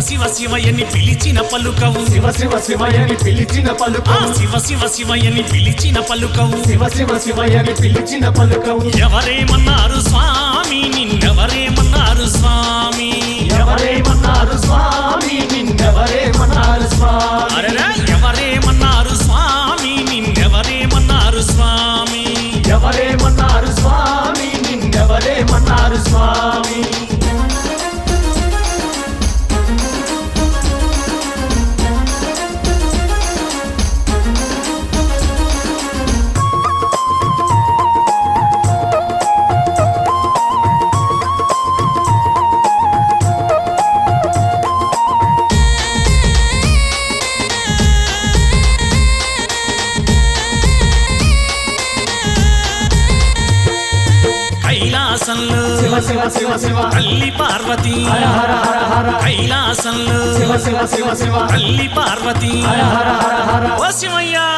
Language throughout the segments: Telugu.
శివ శివ శివయని పిలిచిన పలుకవు. శివ శివ శివయని పిలిచిన పలుకవు. శివ శివ శివయని పిలిచిన పలుకవు. శివ శివ శివయని పిలిచిన పలుకవు. ఎవరేమన్నారు స్వామి? నిన్నెవరేమన్నారు స్వామి? ఎవరేమన్నారు స్వామి? నిన్నెవరేమన్నారు స్వామి? ఎవరేమన్నారు స్వామి? నిన్నెవరేమన్నారు తల్లి పార్వతి. కైలాసంలో శివ శివ శివ శివ. తల్లి పార్వతి. ఓ శివయ్యా.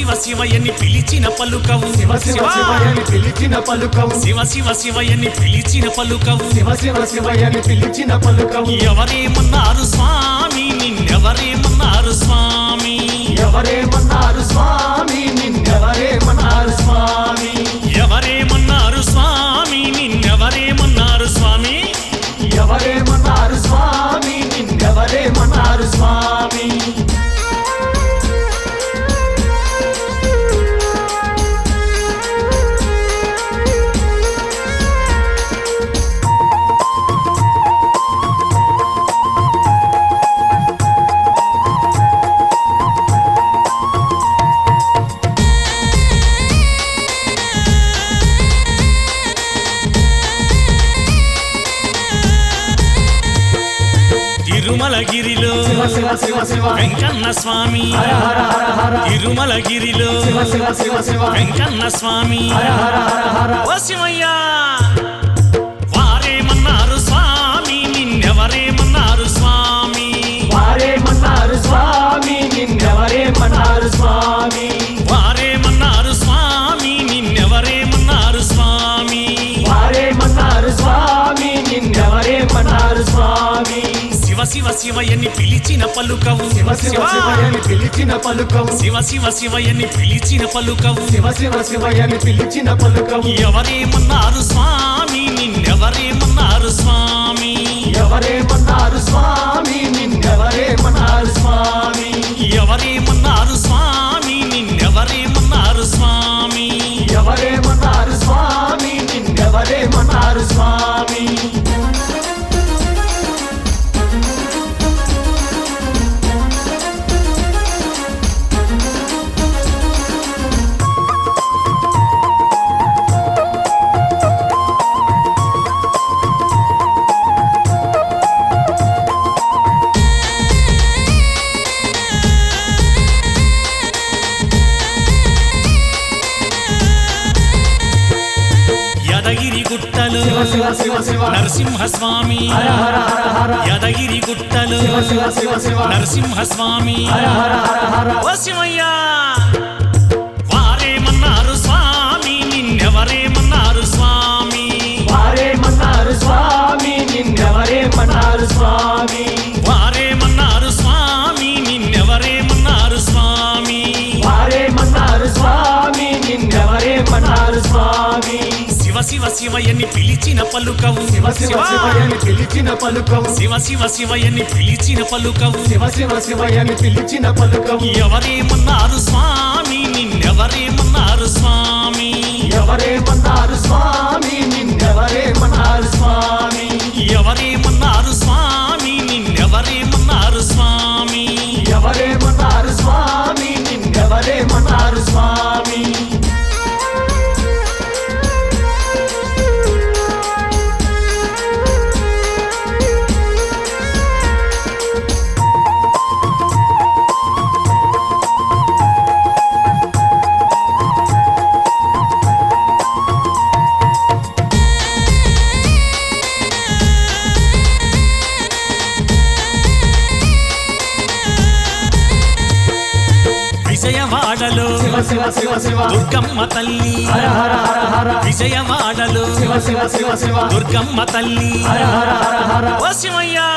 శివ శివ శివయని పిలిచిన పలుకవు. శివ శివ శివయని పిలిచిన పలుకవు. శివ శివ శివయని పిలిచిన పలుకవు. శివ శివ శివయని పిలిచిన పలుకవు. ఎవరేమన్నారు స్వామి? నిన్నెవరేమన్నారు స్వామి? ఎవరేమన్నారు స్వామి? నిన్నెవరేమన్నారు స్వామి? వెంకన్న స్వామి తిరుమలగిరిలో. శివ శివ వెంకన్న స్వామి ఓ శివయ్యా. శివయని పిలిచిన పలుకవు. శివ శివ శివయని పిలిచిన పలుకవు. శివ శివ శివయని పిలిచిన పలుకవు. శివ శివ శివయని పిలిచిన పలుకవు. ఎవరేమన్నారు స్వామి? నిన్నెవరేమన్నారు నరసింహస్వామి యదగిరి గుట్టలు నరసింహస్వామి. ఓ శివయ్యా వారేమన్నారు స్వామి నిన్నెవరేమన్నారు స్వామి. వారేమన్నారు స్వామి నిన్నెవరేమన్నారు స్వామి. వారేమన్నారు స్వామి నిన్నెవరేమన్నారు స్వామి. వారేమన్నారు స్వామి నిన్నెవరేమన్నారు స్వామి. శివ శివ శివయని పిలిచిన పలుకవు. శివ శివ శివయని పిలిచిన పలుకవు. శివ శివ శివయని పిలిచిన పలుకవు. శివ శివ శివయని పిలిచిన పలుకవు. ఎవరేమన్నారు స్వామి? నిన్నెవరేమన్నారు స్వామి? ఎవరేమన్నారు స్వామి? నిన్నెవరేమన్నారు విజయవాడలు. దుర్గమ్మ తల్లి. విజయవాడలు. దుర్గమ్మ తల్లి. శివయ్యా.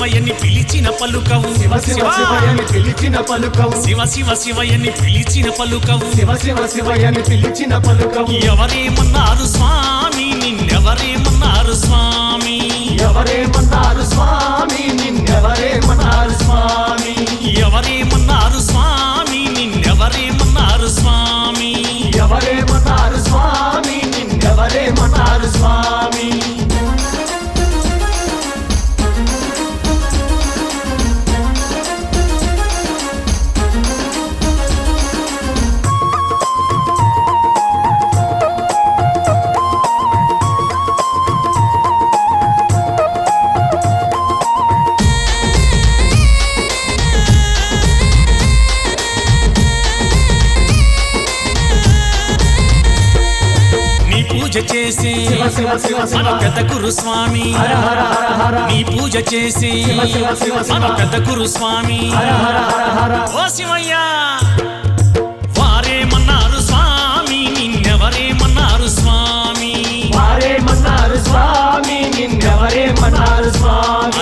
శివ శివయ్యని పిలిచిన పలుకవు. శివ శివ శివయని పిలిచిన పలుకవు. శివ శివ శివయ్యని పిలిచిన పలుకవు. శివ శివ శివయని పిలిచిన పలుకవు. ఎవరేమన్నారు స్వామి నిన్నెవరేమన్నారు స్వామి? ఎవరేమన్నారు స్వామి నిన్నెవరేమన్నారు స్వామి? ఎవరేమన్నారు స్వామి నిన్నెవరేమన్నారు మన పెద్ద గురు స్వామి హర హర హర హర. నీ పూజ చేసి మన పెద్ద గురు స్వామి హర హర హర హర. ఓ శివయ్య. వారేమన్నారు స్వామి నిన్నెవరేమన్నారు స్వామి? వారేమన్నారు స్వామి నిన్నెవరేమన్నారు స్వామి?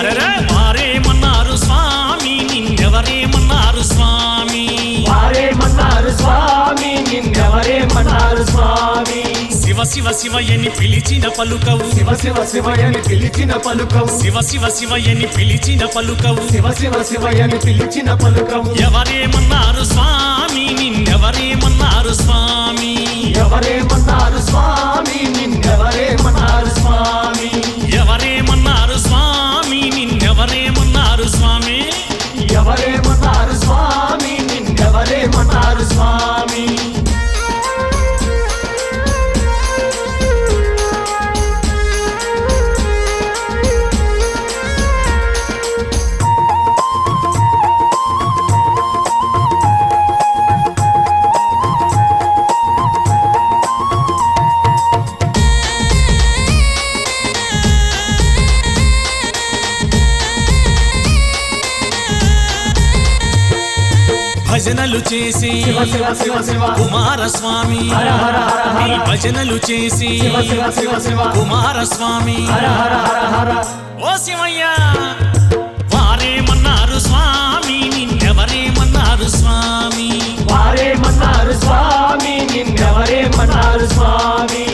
శివ శివ శివయ్యని పిలిచిన పలుకవు. శివ శివ శివయని పిలిచిన పలుకవు. శివ శివ శివయ్యని పిలిచిన పలుకవు. శివ శివ శివయని పిలిచిన పలుకవు. ఎవరేమన్నారు స్వామి? నిన్నెవరేమన్నారు స్వామి? ఎవరేమన్నారు స్వామి? భజనలు చేసి కుమారస్వామి నీ భజనలు చేసి కుమారస్వామి ఓ శివయ్య వారేమన్నారు స్వామి నిన్నెవరేమన్నారు స్వామి? వారేమన్నారు స్వామి నిన్నెవరేమన్నారు స్వామి?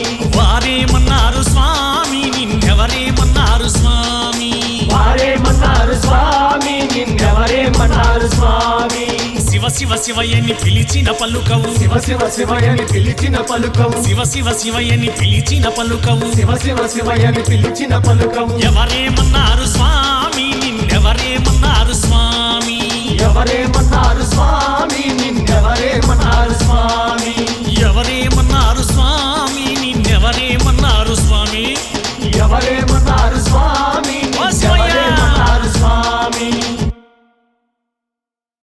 శివ శివ శివయ్యని పిలిచిన పలుకవు. శివ శివ శివయని పిలిచిన పలుకవు. శివ శివ శివయ్యని పిలిచిన పలుకవు. శివ శివ శివయని పిలిచిన పలుకవు. ఎవరేమన్నారు స్వామి? నిన్నెవరేమన్నారు స్వామి? ఎవరేమన్నారు